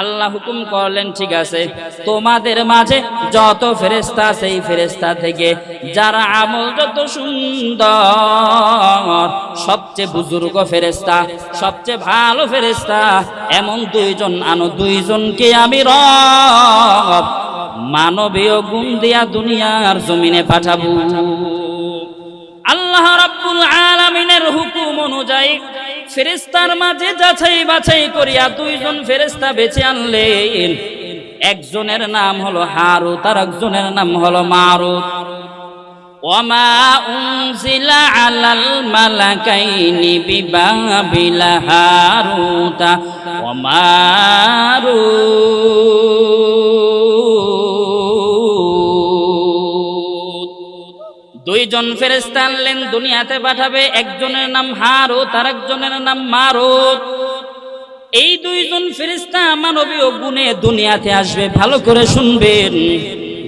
আল্লাহ হুকুম করলেন, ঠিক আছে, তোমাদের মাঝে যত ফেরেস্তা সেই ফেরেস্তা থেকে, যারা আমল যত সুন্দর, সবচেয়ে বুজুর্গ ফেরেস্তা সবচেয়ে ভালো ফেরেস্তা এমন দুইজন আনো, দুইজনকে আমি রব, মানবীয় গুণ দিয়া দুনিয়ার জমিনে পাঠাবো। আল্লাহ রাব্বুল আলামিনের হুকুম অনুযায়ী ফেরেস্তার মাঝে যাচাই বাছাই করিয়া দুইজন ফেরেস্তা বেছে আনলেন। একজনের নাম হলো হারুত, আর একজনের নাম হলো ওমা উনজিলা আলাল হারুতা ওমারুত দুইজন ফেরেস্তা আনলেন, দুনিয়াতে পাঠাবে, একজনের নাম হারুত আর একজনের নাম মারুত। এই দুইজন ফেরেস্তা মানবীয় গুণে দুনিয়াতে আসবে, ভালো করে শুনবেন।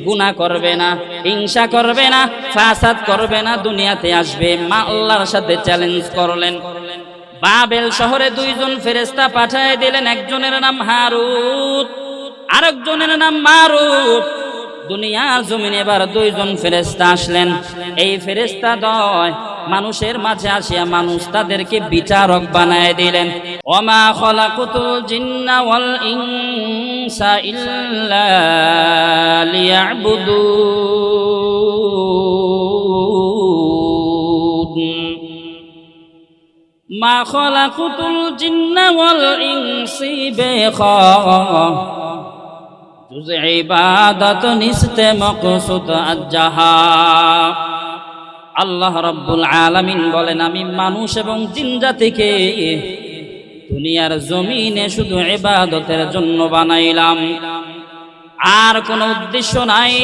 গুনাহ করবে না, হিংসা করবে না, ফাসাদ করবে না, দুনিয়াতে আসবে। মা আল্লাহর সাথে চ্যালেঞ্জ করলেন। বাবেল শহরে দুইজন ফেরেস্তা পাঠায় দিলেন, একজনের নাম হারুত, আরেকজনের নাম মারুত। দুনিয়ার জমিনে এবার দুইজন ফেরেস্তা আসলেন। এই ফেরেস্তা দয়, মানুষের মাঝে আসিয়া মানুষ তাদেরকে বিচারক বানায় দিলেন। ওমা খলাকুতুল জিন্না ওয়াল ইনসা ইল্লা মা খলাকুতুল জিন্না ওয়াল ইনসি বেখা আল্লাহ রাব্বুল আলামিন বলেন, আমি মানুষ এবং জিন জাতিকে দুনিয়ার জমিনে শুধু ইবাদতের জন্য বানাইলাম। আর কোনো উদ্দেশ্য নাই।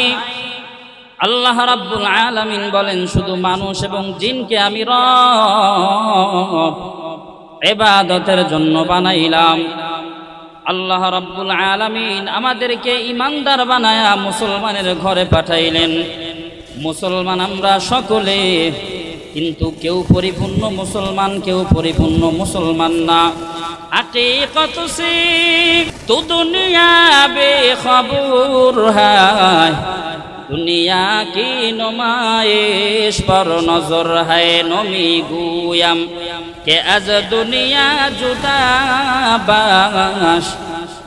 আল্লাহ রাব্বুল আলামিন বলেন, শুধু মানুষ এবং জিনকে আমি রব ইবাদতের জন্য বানাইলাম। আল্লাহ রাব্বুল আলামিন আমাদেরকে ইমানদার বানায়া মুসলমানের ঘরে পাঠাইলেন। মুসলমান আমরা সকলে, কিন্তু কেউ পরিপূর্ণ মুসলমান, কেউ পরিপূর্ণ মুসলমান না। হাকিকত সে তো দুনিয়া বেখবর হায়। দুনিয়া কি নমায়েশ, পর নজর হায় নমি গুয়াম। কে আজ দুনিয়া জুদা বাস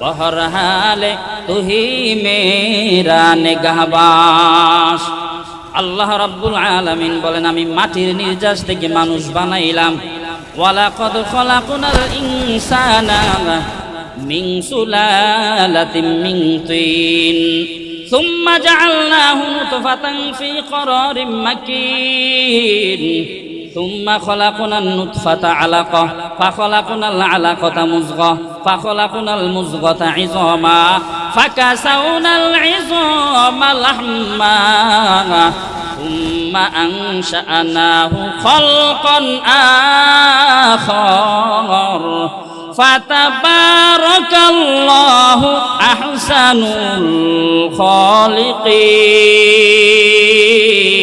বহর হালে তুহি মেরা নেগাহবাস আল্লাহ রাব্বুল আলামিন বলেন আমি মাটির নির্যাস থেকে মানুষ বানাইলাম ওয়ালাকাদ খলাকুনাল ইনসানা মিন সুলালাতিন মিন তিন ثم جعلناه نطفة في قرار مكين ثم خلقنا النطفة علقة فخلقنا العلقة مزغة فخلقنا المزغة عظاما فكسونا العظام لحما ثم أنشأناه خلقا آخر فتبارك الله أحسن الخالقين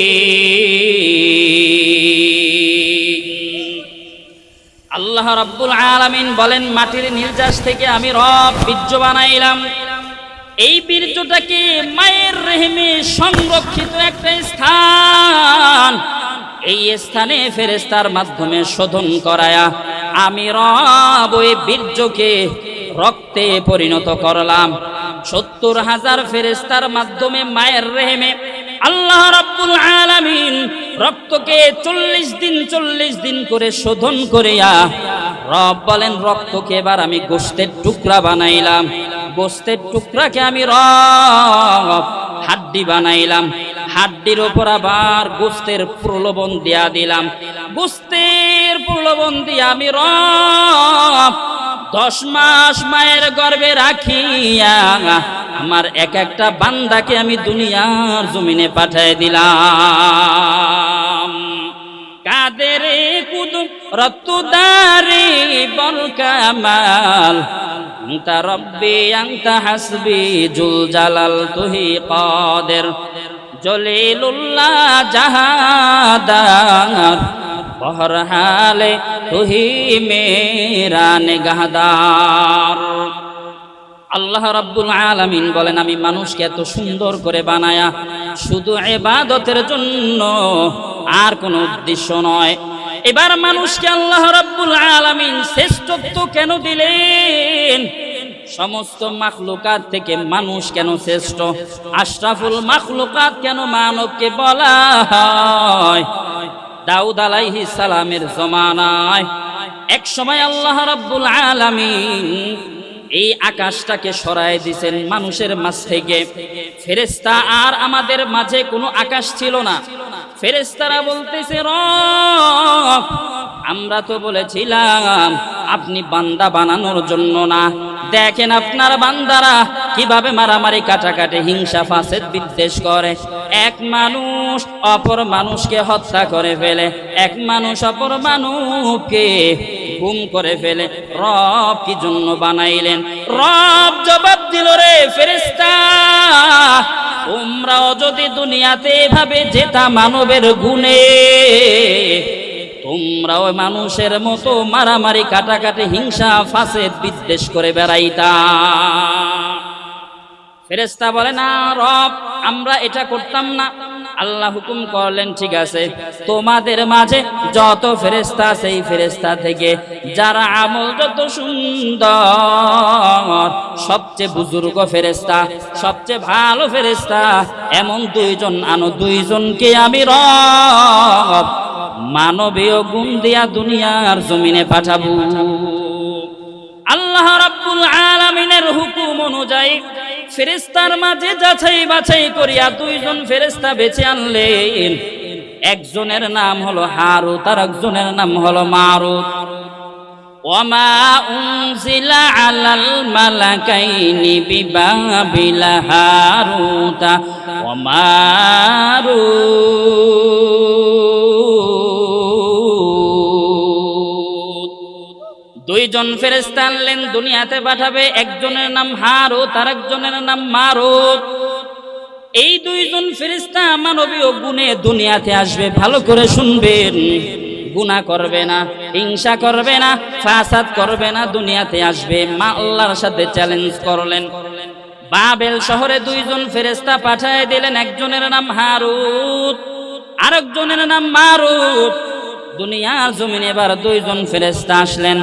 আল্লাহ রাব্বুল আলামিন বলেন, মাটির নির্যাস থেকে আমি রব বীর্য বানাইলাম। এই বীর্যটাকে মায়ের রেহেমে সংরক্ষিত একটা স্থান? এই স্থানে ফেরেস্তার মাধ্যমে শোধন করায়া আমি রব ওই বীর্যকে রক্তে পরিণত করলাম। সত্তর হাজার ফেরেস্তার মাধ্যমে মায়ের রেহেমে আল্লাহ রাব্বুল আলামিন রক্তকে চল্লিশ দিন চল্লিশ দিন করে শোধন করিয়া রব বলেন, রক্তকে এবার আমি গোস্তের টুকরা বানাইলাম। গোস্তের টুকরাকে আমি রব হাড্ডি বানাইলাম। হাড্ডির ওপর আবার গোস্তের প্রলোভন দিয়া দিলাম। গোস্তের প্রলোভন দিয়া আমি রব দশ মাস মায়ের গর্ভে রাখিয়া আমার এক একটা বান্দাকে আমি দুনিয়ার জমিনে পাঠায় দিলাম। কাদের কুদুম রত্তুদারি বল কামাল আংতা রব্বি আংতা হাসবি, জুল জালাল তুহি কাদের, জলিলুল্লাহ জাহাদার, বহর হালে তুহি মেরা নিগাহদার। আল্লাহ রাব্বুল আলামিন বলেন, আমি মানুষকে এত সুন্দর করে বানায়া শুধু এবাদতের জন্য আর কোনো উদ্দেশ্য নয়। এবার মানুষকে আল্লাহ রাব্বুল আলামিন শ্রেষ্ঠত্ব কেন দিলেন? সমস্ত মাখলুকাত থেকে মানুষ কেন শ্রেষ্ঠ? আশরাফুল মাখলুকাত কেন মানবকে বলা হয়? দাউদ আলাইহিস সালামের জমানায় এক সময় আল্লাহ রাব্বুল আলামিন এই আকাশটাকে সরায় দিছেন মানুষের মাঝ থেকে। ফেরেস্তা আর আমাদের মাঝে কোনো আকাশ ছিল না। ফেরেস্তারা বলতেছে, রব, আমরা তো বলেছিলাম আপনি বান্দা বানানোর জন্য না। দেখেন আপনার বান্দারা কীভাবে মারামারি, কাটাকাটি, হিংসা ফাসেদ বিদ্বেষ করে। এক মানুষ অপর মানুষকে হত্যা করে ফেলে। এক মানুষ অপর মানুষকে গুম করে ফেলে। রব কি জন্য বানাইলেন? রব জবাব দিল রে ফেরেস্তা তোমরাও যদি দুনিয়াতে এভাবে যেতা মানবের গুণে, তোমরাও মানুষের মতো মারামারি, কাটাকাটি, হিংসা ফাঁসে বিদ্বেষ করে বেড়াইতা। ফেরেস্তা বলে, না রব, আমরা এটা করতাম না। আল্লাহ হুকুম করলেন, ঠিক আছে, তোমাদের মাঝে যত ফেরেস্তা সেই ফেরেস্তা থেকে যারা আমল যত সুন্দর, সবচেয়ে বুজুর্গ ফেরেস্তা সবচেয়ে ভালো ফেরেস্তা এমন দুইজন আনো, দুইজনকে আমি রব, মানবীয় গুণ দিয়া দুনিয়ার জমিনে পাঠাবো। আল্লাহ রাব্বুল আলামিনের হুকুম অনুযায়ী ফেরেস্তার মাঝে যাচাই বাছাই করিয়া দুইজন ফেরেস্তা বেছে আনলেন। একজনের নাম হলো হারুত, আর একজনের নাম হলো মারুত। আলাল হারুতা ওমারুত দুইজন ফেরেস্তা আনলেন, দুনিয়াতে পাঠাবে, একজনের নাম হারুত আর একজনের নাম মারুত এই দুইজন ফেরেস্তা মানবীয় গুণে দুনিয়াতে আসবে, ভালো করে শুনবেন। গুনাহ করবে না, হিংসা করবে না, ফাসাদ করবে না, দুনিয়াতে আসবে। মা আল্লাহর সাথে চ্যালেঞ্জ করলেন। বাবেল শহরে দুইজন ফেরেস্তা পাঠায় দিলেন, একজনের নাম হারুত আরেকজনের নাম মারুত দুনিয়ার জমিনে এবার দুইজন ফেরেস্তা আসলেন।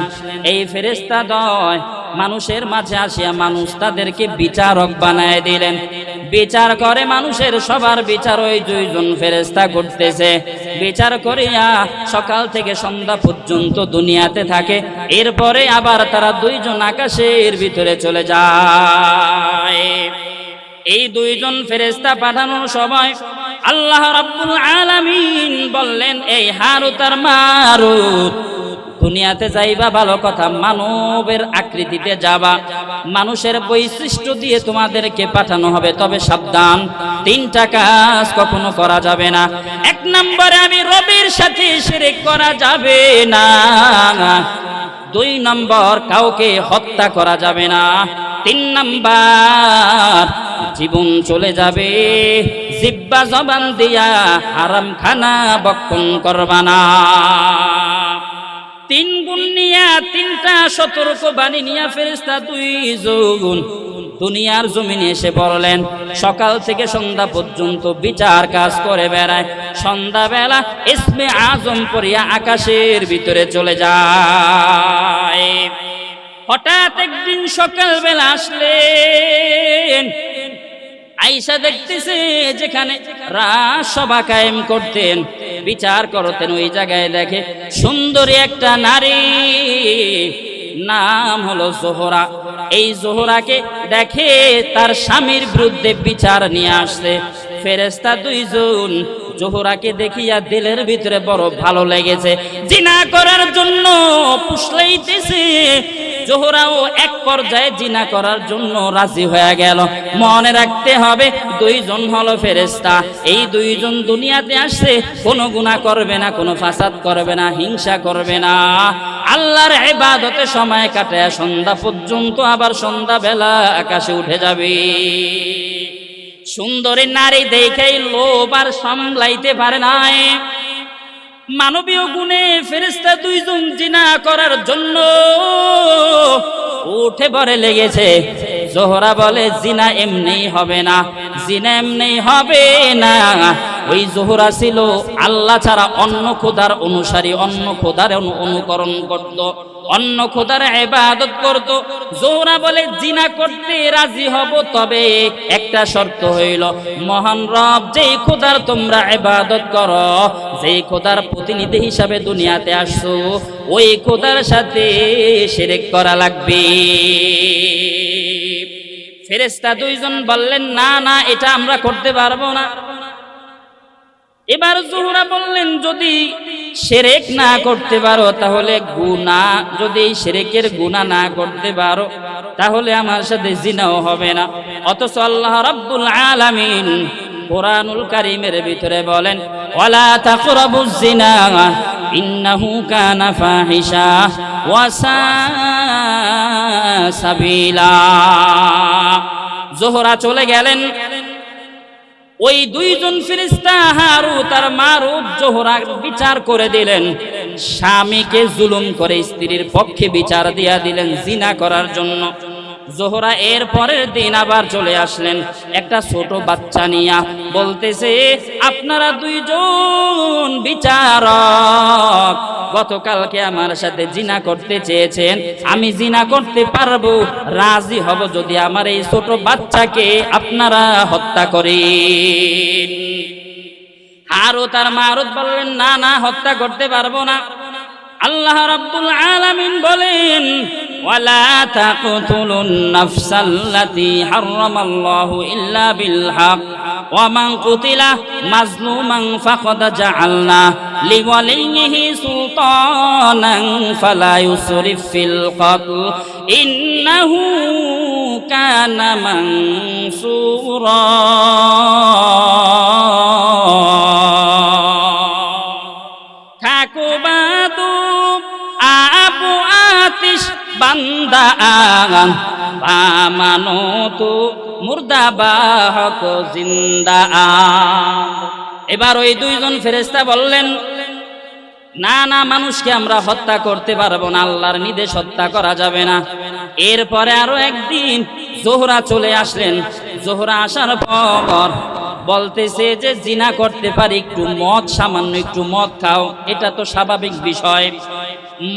এই ফেরেস্তা দয় মানুষের মাঝে আসিয়া মানুষ তাদেরকে বিচারক বানায় দিলেন। বিচার করে মানুষের সবার বিচার ওই দুইজন ফেরেস্তা করতেছে। বিচার করিয়া সকাল থেকে সন্ধ্যা পর্যন্ত দুনিয়াতে থাকে। এরপরে আবার তারা দুইজন আকাশের ভিতরে চলে যায়। এই দুইজন ফেরেস্তা পাঠানোর সময় আল্লাহ রাব্বুল আলামিন বললেন, এই হারুত আর মারুত, দুনিয়াতে যাইবা, ভালো কথা, মানবের আকৃতিতে যাবা। মানুষের বৈশিষ্ট্য দিয়ে তোমাদেরকে পাঠানো হবে, তবে সাবধান, তিনটা কাজ কখনো করা যাবে না। এক নম্বরে আমি রবির সাথে শিরিক করা যাবে না। দুই নম্বর, কাউকে হত্যা করা যাবে না। তিন নম্বর জীবন চলে যাবে। জিব্বা জবান দিয়া হারাম খানা বক্ষণ করবা না। তিন গুণ নিয়া তিনটা সতর্ক বাণী নিয়া ফেরেস্তা দুই যোগুন দুনিয়ার জমিনে এসে পড়লেন। সকাল থেকে সন্ধ্যা পর্যন্ত বিচার কাজ করে বেড়ায়। সন্ধ্যাবেলা ইসমে আজম পড়িয়া আকাশের ভিতরে চলে যায়। হঠাৎ একদিন সকালবেলা আসলেন। আইসা দেখতেছে যেখানে রাজসভা কায়েম করতেন, বিচার করতেন, ওই জায়গায় দেখে সুন্দরী একটা নারী, নাম হলো জোহরা। এই জোহরাকে দেখে তার স্বামীর বিরুদ্ধে বিচার নিয়ে আসছে। ফেরেস্তা দুইজন জোহরাকে দেখিয়া দিলের ভিতরে বড় ভালো লেগেছে। জিনা করার জন্য পুষলাইতেছে। জোহরাও এক পর্যায়ে জিনা করার জন্য রাজি হয়ে গেল। মনে রাখতে হবে, দুইজন হলো ফেরেস্তা এই দুইজন দুনিয়াতে আসছে, কোনো গুনাহ করবে না, কোনো ফাসাদ করবে না, হিংসা করবে না। আল্লাহর ইবাদতে সময় কাটায়, সন্ধ্যা পর্যন্ত আবার সন্ধ্যা বেলা আকাশে উঠে যাবে। সুন্দরী নারী দেখেই লোভ আর সামলাইতে পারে নাই। মানবীয় গুণে ফেরিস্তা দুইজন জিনা করার জন্য উঠে পড়ে লেগেছে। জোহরা বলে, জিনা এমনি হবে না, জিনা এমনি হবে না। ওই জোহরা ছিল, আল্লাহ ছাড়া অন্য খোদার অনুসারী, অন্য খোদার অনুকরণ করত, অন্য খোদার ইবাদত করত। জোহরা বলে, জিনা করতে রাজি হব, তবে একটা শর্ত হইল, মহান রব যেই খোদার তোমরা ইবাদত করো, যেই খোদার প্রতিনিধি হিসাবে দুনিয়াতে আসছো, ওই খোদার সাথে শিরক করা লাগবে। ফেরেশতা দুইজন বললেন, না না, এটা আমরা করতে পারব না। এবার জোহরা বললেন, যদি সেরেক না করতে পারো, তাহলে গুনা যদি সেরেকের গুনা না করতে পারো, তাহলে আমার সাথে জিনাও হবে না। অথচ আল্লাহ রাব্বুল আলামিন কোরআনুল কারীমের ভিতরে বলেন, ওয়ালা তাকরাবুজ জিনা, ইন্নাহু কানা ফাহিশা ওয়া সাবিলা। জোহরা চলে গেলেন। ওই দুইজন ফিরিস্তা হারুত আর মারুত জোহরা বিচার করে দিলেন। স্বামীকে জুলুম করে স্ত্রীর পক্ষে বিচার দিয়া দিলেন, জিনা করার জন্য। জোহরা এর পরের দিন আবার চলে আসলেন। একটা ছোট বাচ্চা নিয়া বলতেছে, আপনারা দুইজন বিচারক, গতকালকে আমার সাথে জিনা করতে চেয়েছেন, আমি জিনা করতে পারব, রাজি হব যদি আমার এই ছোট বাচ্চাকে আপনারা হত্যা করেন। আরও তার মারুত বললেন, না না, হত্যা করতে পারব না। আল্লাহ রাব্বুল আলামিন বলেন ওয়ালা তাকতুলুন নাফসাল্লাতী হারামাল্লাহু ইল্লা বিল হক ওয়া মান কুতিলা মাজলুমান ফাকাদ জাআলনা লিওয়ালিহি সুলতানান ফালা ইউসরিফ ফিল কতল ইন্নাহু কানা মানসুরা। বান্দা বামানো তো মুর্দা বাহক জিন্দা। এবার ওই দুইজন ফেরেস্তা বললেন, না না, মানুষকে আমরা হত্যা করতে পারব না, আল্লাহর নির্দেশ হত্যা করা যাবে না। এরপরে আরও একদিন জোহরা চলে আসলেন। জোহরা আসার পর বলতেছে যে, জিনা করতে পারি, একটু মদ, সামান্য একটু মদ খাও, এটা তো স্বাভাবিক বিষয়।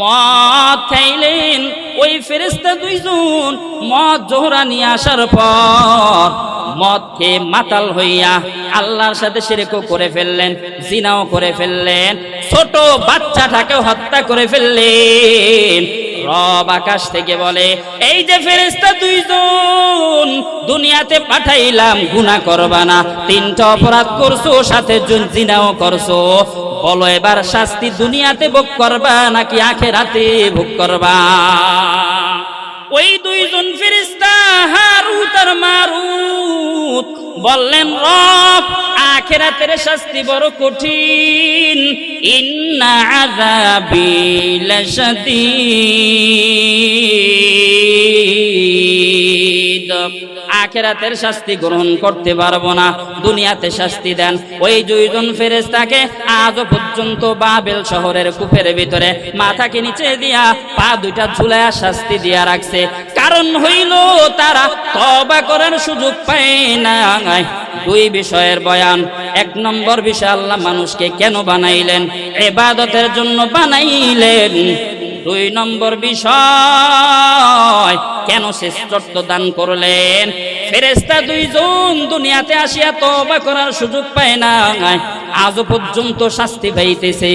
মদ খাইলেন ওই ফেরেস্তা দুইজন মদ জোহরা নিয়ে আসার পর মদ খেয়ে মাতাল হইয়া আল্লাহর সাথে সেরেকও করে ফেললেন, জিনাও করে ফেললেন, ছোট বাচ্চাটাকেও হত্যা করে ফেললেন। রব আকাশ থেকে বলে, এই যে ফেরেস্তা দুইজন, দুনিয়াতে পাঠাইলাম, গুনাহ করবা না। তিনটা অপরাধ করছ, সাথে জন জিনাও করছ। বলো, এবার শাস্তি দুনিয়াতে ভোগ করবা নাকি আখেরাতে ভোগ করবা? ওই দুইজন ফিরিস্তা হারুত আর মারুত বললেন, রব, আখেরাতের শাস্তি বড় কঠিন। ইন্না আখেরাতের শাস্তি গ্রহণ করতে পারব না। দুনিয়াতে শাস্তি দেন ওই দুইজন ফেরেশতাকে আজও পর্যন্ত বাবেল শহরের কূপের ভিতরে মাথাকে নিচে দিয়া পা দুইটা ঝুলায়া শাস্তি দিয়া রাখছে। কারণ হইল তারা তবা করার সুযোগ পায় না দুই বিষয়ের বয়ান। এক নম্বর বিষয় আল্লাহ মানুষকে কেন বানাইলেন? এবাদতের জন্য বানাইলেন। দুই নম্বর বিষয়, কেন শ্রেষ্ঠত্ব দান করলেন? ফেরেস্তা দুইজন দুনিয়াতে আসিয়া তবা করার সুযোগ পায় না আজও পর্যন্ত শাস্তি পাইতেছে।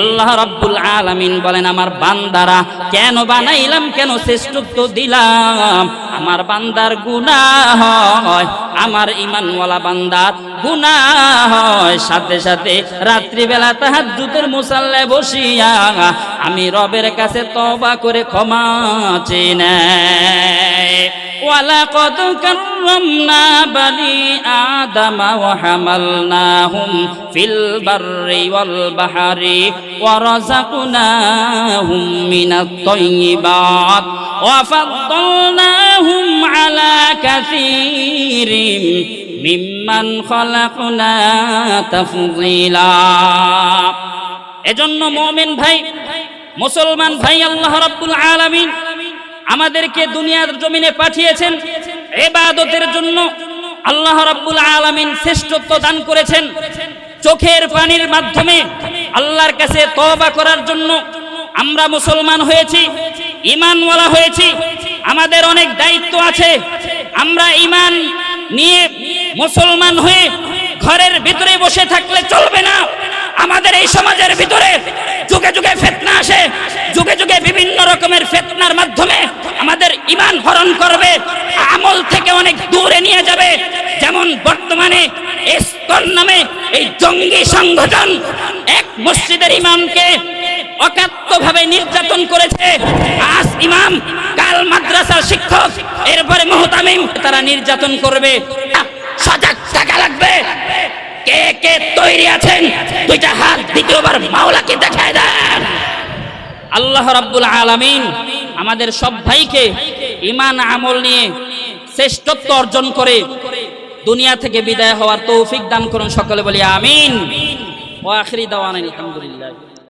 আল্লাহ রাব্বুল আলামিন বলেন, আমার বান্দারা, কেন বানাইলাম, কেন শ্রেষ্ঠত্ব দিলাম? আমার বান্দার গুনাহ হয়, আমার ইমানওয়ালা বান্দার গুনাহ হয়। সাথে সাথে রাত্রিবেলা তাহাজ্জুদের মুসাল্লায় বসিয়া আমি রবের কাছে তবা করে ক্ষমা চেয়ে নেয়। ولقد كرمنا بني آدم وحملناهم في البر والبحر ورزقناهم من الطيبات وفضلناهم على كثير ممن خلقنا تفضيلا এজন্য মোমেন ভাই মুসলমান ভাই আল্লাহ রাব্বুল আলামিন আমাদেরকে দুনিয়ার জমিনে পাঠিয়েছেন, এবাদতের জন্য আল্লাহ রাব্বুল আলামিন শ্রেষ্ঠত্ব দান করেছেন। চোখের পানির মাধ্যমে আল্লাহর কাছে তওবা করার জন্য আমরা মুসলমান হয়েছি ইমানওয়ালা হয়েছি, আমাদের অনেক দায়িত্ব আছে। আমরা ইমান নিয়ে মুসলমান হয়ে ঘরের ভিতরে বসে থাকলে চলবে না। আমাদের এই সমাজের ভিতরে যুগে যুগে ফেতনা আসে, যুগে যুগে বিভিন্ন রকমের ফেতনার মাধ্যমে আমাদের ইমান হরণ করবে, আমল থেকে অনেক দূরে নিয়ে যাবে। যেমন বর্তমানে ইসকন নামে এই জঙ্গি সংগঠন এক মসজিদের ইমামকে অকাত্যভাবে নির্যাতন করেছে। আজ ইমাম, কাল মাদ্রাসার শিক্ষক, এরপরে মোহতামিম, তারা নির্যাতন করবে। সজাগ থাকা লাগবে। কে কে তৈরি আছেন? দুইটা হাত, দ্বিতীয়বার মাওলাকে দেখায় দেন। আল্লাহ রাব্বুল আলামিন আমাদের সব ভাইকে ইমান আমল নিয়ে শ্রেষ্ঠত্ব অর্জন করে দুনিয়া থেকে বিদায় হওয়ার তৌফিক দান করুন সকলে বলি, আমিন। আখিরি দাওয়ানা আলহামদুলিল্লাহ।